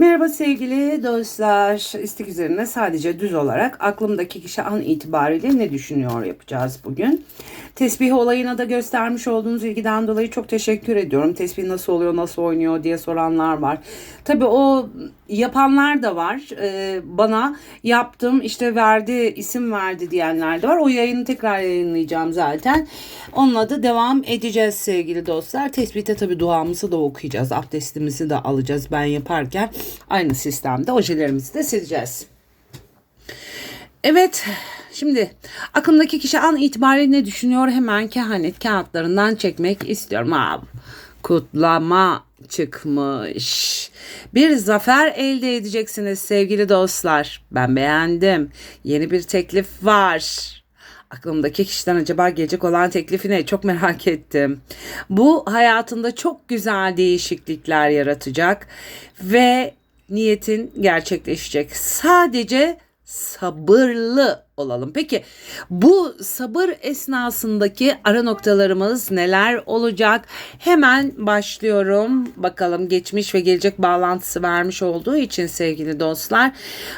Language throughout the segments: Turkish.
Merhaba sevgili dostlar. İstek üzerine sadece düz olarak aklımdaki kişi an itibariyle ne düşünüyor yapacağız bugün. Tesbih olayına da göstermiş olduğunuz ilgiden dolayı çok teşekkür ediyorum. Tesbih nasıl oluyor, nasıl oynuyor diye soranlar var. Tabii o yapanlar da var. Ee, bana yaptım işte verdi, isim verdi diyenler de var. O yayını tekrar yayınlayacağım zaten. Onunla da devam edeceğiz sevgili dostlar. Tesbihte tabii duamızı da okuyacağız. Abdestimizi de alacağız ben yaparken. Aynı sistemde ojelerimizi de sileceğiz. Evet şimdi aklımdaki kişi an itibariyle ne düşünüyor hemen kehanet kağıtlarından çekmek istiyorum. Abi, kutlama çıkmış. Bir zafer elde edeceksiniz sevgili dostlar. Ben beğendim. Yeni bir teklif var. Aklımdaki kişiden acaba gelecek olan teklifi ne? Çok merak ettim. Bu hayatında çok güzel değişiklikler yaratacak ve niyetin gerçekleşecek. Sadece sabırlı olalım. Peki bu sabır esnasındaki ara noktalarımız neler olacak? Hemen başlıyorum. Bakalım geçmiş ve gelecek bağlantısı vermiş olduğu için sevgili dostlar.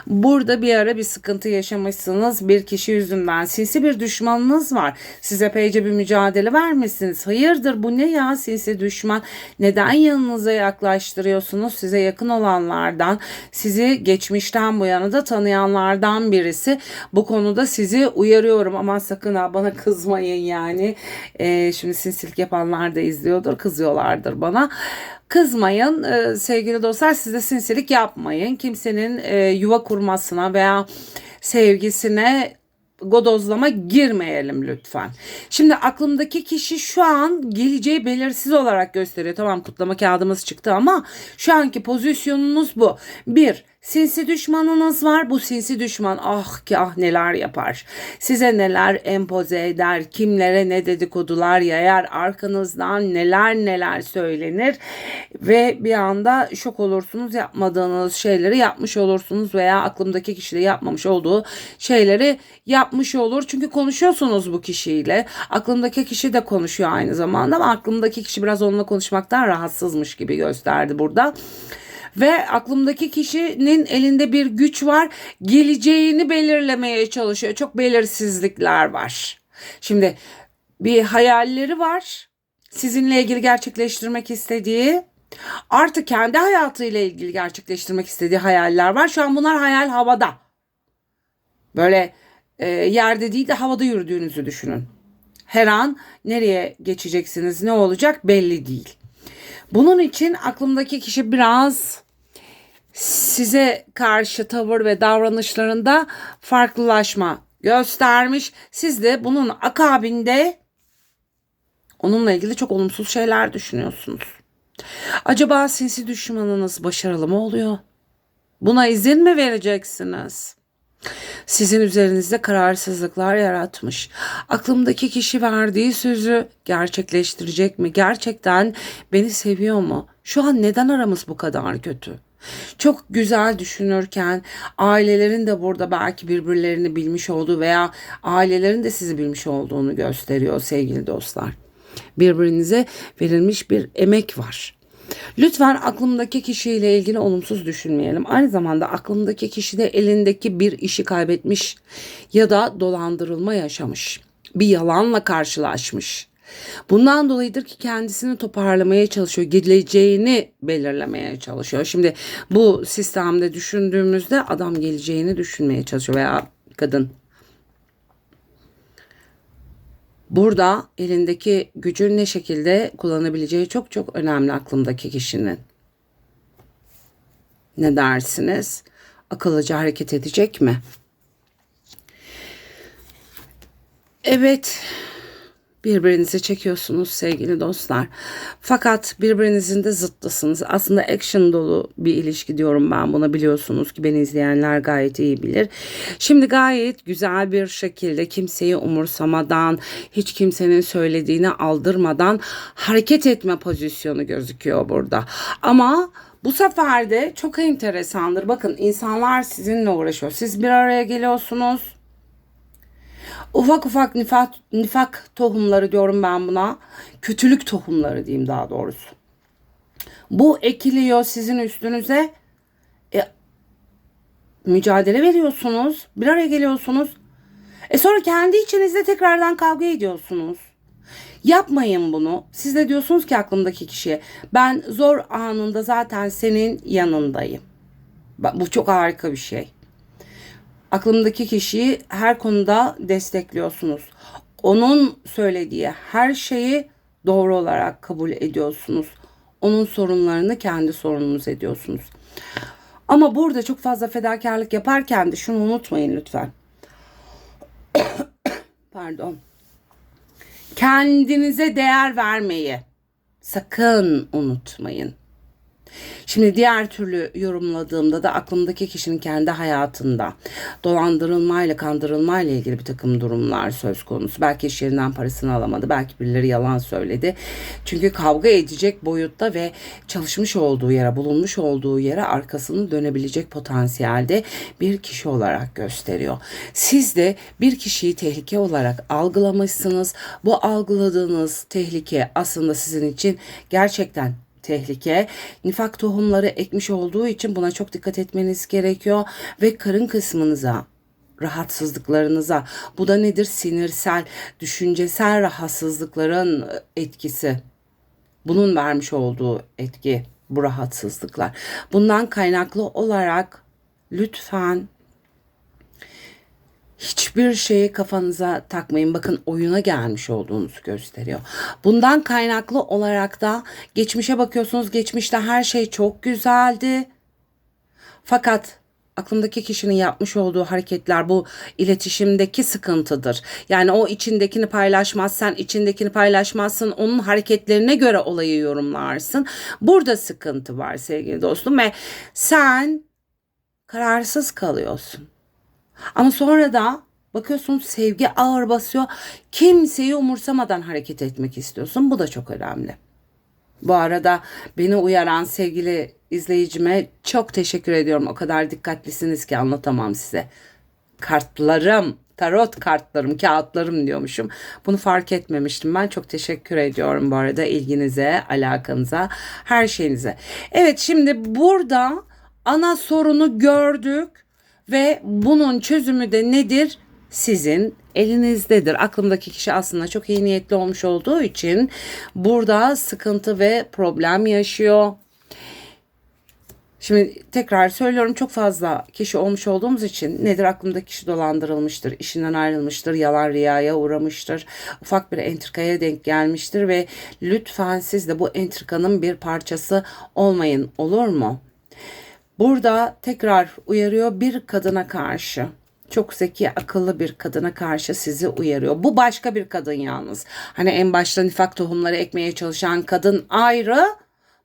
Burada bir ara bir sıkıntı yaşamışsınız. Bir kişi yüzünden sinsi bir düşmanınız var. Size epeyce bir mücadele vermişsiniz. Hayırdır bu ne ya sinsi düşman? Neden yanınıza yaklaştırıyorsunuz? Size yakın olanlardan, sizi geçmişten bu yana da tanıyanlardan birisi bu konu konuda sizi uyarıyorum. Aman sakın ha bana kızmayın yani. Ee, şimdi sinsilik yapanlar da izliyordur. Kızıyorlardır bana. Kızmayın ee, sevgili dostlar siz de sinsilik yapmayın. Kimsenin e, yuva kurmasına veya sevgisine godozlama girmeyelim lütfen. Şimdi aklımdaki kişi şu an geleceği belirsiz olarak gösteriyor. Tamam kutlama kağıdımız çıktı ama şu anki pozisyonunuz bu. Bir, Sinsi düşmanınız var. Bu sinsi düşman ah ki ah neler yapar. Size neler empoze eder. Kimlere ne dedikodular yayar. Arkanızdan neler neler söylenir. Ve bir anda şok olursunuz. Yapmadığınız şeyleri yapmış olursunuz. Veya aklımdaki kişi de yapmamış olduğu şeyleri yapmış olur. Çünkü konuşuyorsunuz bu kişiyle. Aklımdaki kişi de konuşuyor aynı zamanda. Ama aklımdaki kişi biraz onunla konuşmaktan rahatsızmış gibi gösterdi burada ve aklımdaki kişinin elinde bir güç var. Geleceğini belirlemeye çalışıyor. Çok belirsizlikler var. Şimdi bir hayalleri var. Sizinle ilgili gerçekleştirmek istediği artık kendi hayatıyla ilgili gerçekleştirmek istediği hayaller var. Şu an bunlar hayal havada. Böyle e, yerde değil de havada yürüdüğünüzü düşünün. Her an nereye geçeceksiniz, ne olacak belli değil. Bunun için aklımdaki kişi biraz size karşı tavır ve davranışlarında farklılaşma göstermiş. Siz de bunun akabinde onunla ilgili çok olumsuz şeyler düşünüyorsunuz. Acaba sinsi düşmanınız başarılı mı oluyor? Buna izin mi vereceksiniz? Sizin üzerinizde kararsızlıklar yaratmış. Aklımdaki kişi verdiği sözü gerçekleştirecek mi? Gerçekten beni seviyor mu? Şu an neden aramız bu kadar kötü? Çok güzel düşünürken ailelerin de burada belki birbirlerini bilmiş olduğu veya ailelerin de sizi bilmiş olduğunu gösteriyor sevgili dostlar. Birbirinize verilmiş bir emek var. Lütfen aklımdaki kişiyle ilgili olumsuz düşünmeyelim. Aynı zamanda aklımdaki kişi de elindeki bir işi kaybetmiş ya da dolandırılma yaşamış. Bir yalanla karşılaşmış. Bundan dolayıdır ki kendisini toparlamaya çalışıyor. Geleceğini belirlemeye çalışıyor. Şimdi bu sistemde düşündüğümüzde adam geleceğini düşünmeye çalışıyor veya kadın. Burada elindeki gücü ne şekilde kullanabileceği çok çok önemli aklımdaki kişinin. Ne dersiniz? Akıllıca hareket edecek mi? Evet birbirinizi çekiyorsunuz sevgili dostlar. Fakat birbirinizin de zıttısınız. Aslında action dolu bir ilişki diyorum ben buna biliyorsunuz ki beni izleyenler gayet iyi bilir. Şimdi gayet güzel bir şekilde kimseyi umursamadan, hiç kimsenin söylediğini aldırmadan hareket etme pozisyonu gözüküyor burada. Ama bu sefer de çok enteresandır. Bakın insanlar sizinle uğraşıyor. Siz bir araya geliyorsunuz Ufak ufak nifak, nifak tohumları diyorum ben buna. Kötülük tohumları diyeyim daha doğrusu. Bu ekiliyor sizin üstünüze mücadele veriyorsunuz. Bir araya geliyorsunuz. E sonra kendi içinizde tekrardan kavga ediyorsunuz. Yapmayın bunu. Siz de diyorsunuz ki aklımdaki kişiye ben zor anında zaten senin yanındayım. Bu çok harika bir şey. Aklımdaki kişiyi her konuda destekliyorsunuz. Onun söylediği her şeyi doğru olarak kabul ediyorsunuz. Onun sorunlarını kendi sorununuz ediyorsunuz. Ama burada çok fazla fedakarlık yaparken de şunu unutmayın lütfen. Pardon. Kendinize değer vermeyi sakın unutmayın. Şimdi diğer türlü yorumladığımda da aklımdaki kişinin kendi hayatında dolandırılmayla kandırılmayla ilgili bir takım durumlar söz konusu. Belki iş yerinden parasını alamadı. Belki birileri yalan söyledi. Çünkü kavga edecek boyutta ve çalışmış olduğu yere, bulunmuş olduğu yere arkasını dönebilecek potansiyelde bir kişi olarak gösteriyor. Siz de bir kişiyi tehlike olarak algılamışsınız. Bu algıladığınız tehlike aslında sizin için gerçekten tehlike. Nifak tohumları ekmiş olduğu için buna çok dikkat etmeniz gerekiyor. Ve karın kısmınıza rahatsızlıklarınıza bu da nedir? Sinirsel düşüncesel rahatsızlıkların etkisi. Bunun vermiş olduğu etki bu rahatsızlıklar. Bundan kaynaklı olarak lütfen hiçbir şeyi kafanıza takmayın. Bakın oyuna gelmiş olduğunuzu gösteriyor. Bundan kaynaklı olarak da geçmişe bakıyorsunuz. Geçmişte her şey çok güzeldi. Fakat aklındaki kişinin yapmış olduğu hareketler bu iletişimdeki sıkıntıdır. Yani o içindekini paylaşmaz, sen içindekini paylaşmazsın. Onun hareketlerine göre olayı yorumlarsın. Burada sıkıntı var sevgili dostum ve sen kararsız kalıyorsun. Ama sonra da bakıyorsun sevgi ağır basıyor. Kimseyi umursamadan hareket etmek istiyorsun. Bu da çok önemli. Bu arada beni uyaran sevgili izleyicime çok teşekkür ediyorum. O kadar dikkatlisiniz ki anlatamam size. Kartlarım, tarot kartlarım, kağıtlarım diyormuşum. Bunu fark etmemiştim. Ben çok teşekkür ediyorum bu arada ilginize, alakanıza, her şeyinize. Evet şimdi burada ana sorunu gördük ve bunun çözümü de nedir? Sizin elinizdedir. Aklımdaki kişi aslında çok iyi niyetli olmuş olduğu için burada sıkıntı ve problem yaşıyor. Şimdi tekrar söylüyorum çok fazla kişi olmuş olduğumuz için nedir aklımdaki kişi dolandırılmıştır, işinden ayrılmıştır, yalan riyaya uğramıştır, ufak bir entrikaya denk gelmiştir ve lütfen siz de bu entrikanın bir parçası olmayın olur mu? Burada tekrar uyarıyor bir kadına karşı. Çok zeki, akıllı bir kadına karşı sizi uyarıyor. Bu başka bir kadın yalnız. Hani en başta nifak tohumları ekmeye çalışan kadın ayrı.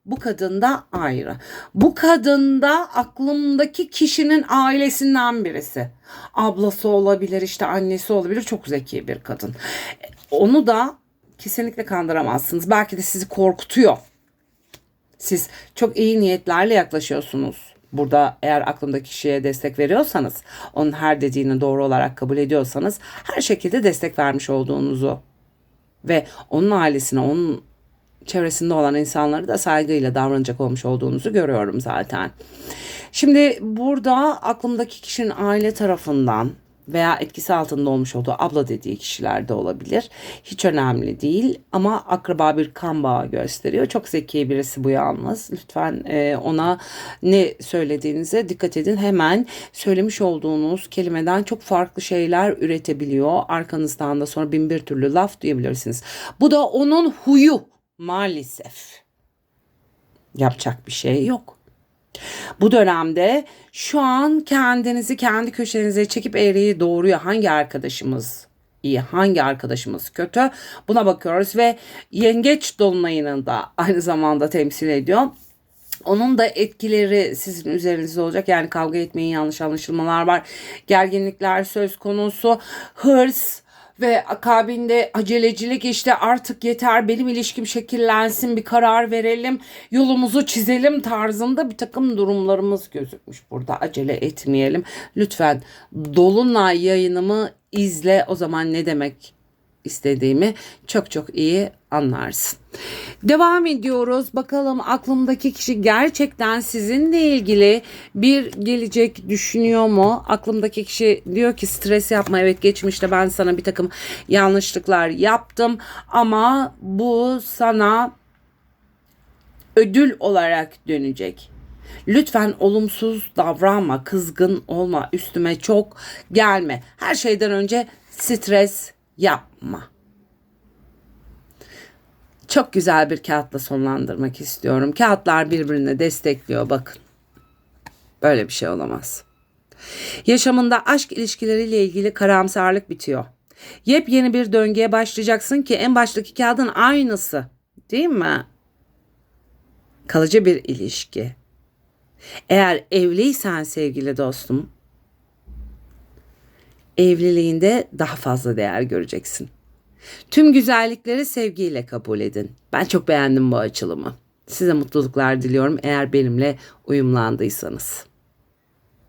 Bu kadın da ayrı. Bu kadın da aklımdaki kişinin ailesinden birisi. Ablası olabilir, işte annesi olabilir. Çok zeki bir kadın. Onu da kesinlikle kandıramazsınız. Belki de sizi korkutuyor. Siz çok iyi niyetlerle yaklaşıyorsunuz. Burada eğer aklımdaki kişiye destek veriyorsanız, onun her dediğini doğru olarak kabul ediyorsanız her şekilde destek vermiş olduğunuzu ve onun ailesine, onun çevresinde olan insanları da saygıyla davranacak olmuş olduğunuzu görüyorum zaten. Şimdi burada aklımdaki kişinin aile tarafından veya etkisi altında olmuş olduğu abla dediği kişiler de olabilir. Hiç önemli değil ama akraba bir kan bağı gösteriyor. Çok zeki birisi bu yalnız. Lütfen e, ona ne söylediğinize dikkat edin. Hemen söylemiş olduğunuz kelimeden çok farklı şeyler üretebiliyor. Arkanızdan da sonra bin bir türlü laf duyabilirsiniz. Bu da onun huyu maalesef. Yapacak bir şey yok. Bu dönemde şu an kendinizi kendi köşenize çekip eğriyi doğruya hangi arkadaşımız iyi, hangi arkadaşımız kötü buna bakıyoruz ve yengeç dolunayını da aynı zamanda temsil ediyor. Onun da etkileri sizin üzerinizde olacak. Yani kavga etmeyin, yanlış anlaşılmalar var. Gerginlikler söz konusu. Hırs, ve akabinde acelecilik işte artık yeter benim ilişkim şekillensin bir karar verelim yolumuzu çizelim tarzında bir takım durumlarımız gözükmüş burada. Acele etmeyelim. Lütfen Dolunay yayınımı izle. O zaman ne demek istediğimi çok çok iyi anlarsın. Devam ediyoruz. Bakalım aklımdaki kişi gerçekten sizinle ilgili bir gelecek düşünüyor mu? Aklımdaki kişi diyor ki stres yapma. Evet geçmişte ben sana bir takım yanlışlıklar yaptım ama bu sana ödül olarak dönecek. Lütfen olumsuz davranma, kızgın olma, üstüme çok gelme. Her şeyden önce stres yapma. Çok güzel bir kağıtla sonlandırmak istiyorum. Kağıtlar birbirini destekliyor bakın. Böyle bir şey olamaz. Yaşamında aşk ilişkileriyle ilgili karamsarlık bitiyor. Yepyeni bir döngüye başlayacaksın ki en baştaki kağıdın aynısı. Değil mi? Kalıcı bir ilişki. Eğer evliysen sevgili dostum, evliliğinde daha fazla değer göreceksin. Tüm güzellikleri sevgiyle kabul edin. Ben çok beğendim bu açılımı. Size mutluluklar diliyorum eğer benimle uyumlandıysanız.